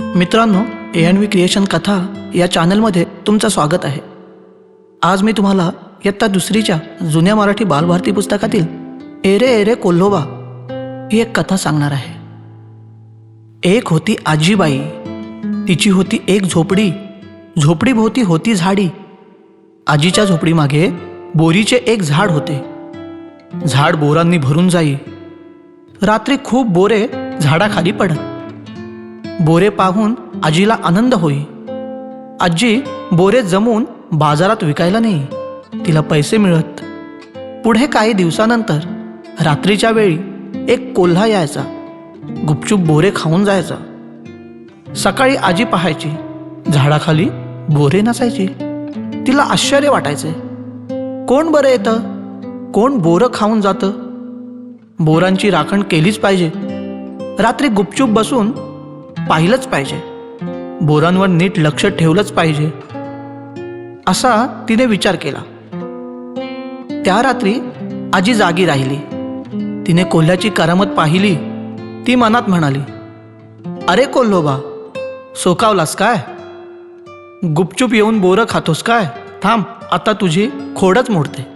मित्रांनो A N V creation कथा या चॅनलमध्ये तुमचं स्वागत आहे. आज मी तुम्हाला इयत्ता दुसरीच्या जुन्या मराठी बालभारती पुस्तकातील एरे एरे कोल्होबा ही एक कथा सांगणार आहे. एक होती आजीबाई तिची होती एक झोपडी झोपडीभोवती होती झाडी. आजीच्या झोपडीमागे बोरीचे एक झाड होते. झाड बोरांनी भरून जाई. रात्री खूप बोरे झाडाखाली पडत. बोरे पाहून आजीला आनंद होई. आजी बोरे जमून बाजारात विकायला नाही तिला पैसे मिळत. पुढे काही दिवसानंतर रात्रीच्या वेळी एक कोल्हा यायचा. गुपचूप बोरे खाऊन जायचा. सकाळी आजी पाहायची. झाडाखाली बोरे नसायची. तिला आश्चर्य वाटायचे. कोण बरं येतं? कोण बोरं खाऊन जातं? बोरांची राखण केलीच पाहिजे. रात्री गुपचूप बसून पाहिलंच पाहिजे. बोरांवर नीट लक्ष ठेवलंच पाहिजे. असा तिने विचार केला. त्या रात्री आजी जागी राहिली. तिने कोल्ह्याची करामत पाहिली. ती मनात म्हणाली अरे कोल्होबा सोकावलास काय? गुपचूप येऊन बोरं खातोस काय? थांब आता तुझी खोडच मोडते.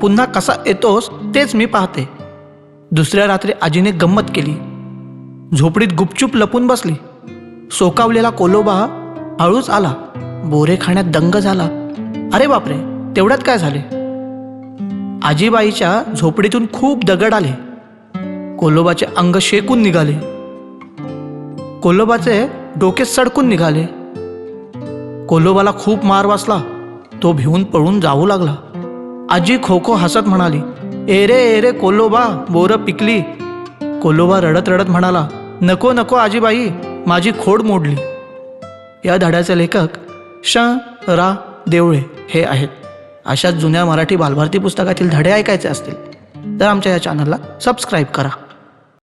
पुन्हा कसा येतोस तेच मी पाहते. दुसऱ्या रात्री आजीने गंमत केली. झोपडीत गुपचूप लपून बसली. सोकावलेला कोलोबा हळूच आला. बोरे खाण्यात दंग झाला. अरे बापरे तेवढ्यात काय झाले? आजीबाईच्या झोपडीतून खूप दगड आले. कोलोबाचे अंग शेकून निघाले. कोलोबाचे डोके सडकून निघाले. कोलोबाला खूप मार वाचला. तो भिवून पळून जाऊ लागला. आजी खो खो हसत म्हणाली एरे एरे कोलोबा बोरं पिकली. कोलोबा रडत रडत म्हणाला नको नको आजीबाई माझी खोड मोडली. या धड्याचे लेखक श रा देवळे हे आहेत. अशाच जुन्या मराठी बालभारती पुस्तकातील धडे ऐकायचे असतील तर आमच्या या चॅनलला सबस्क्राईब करा.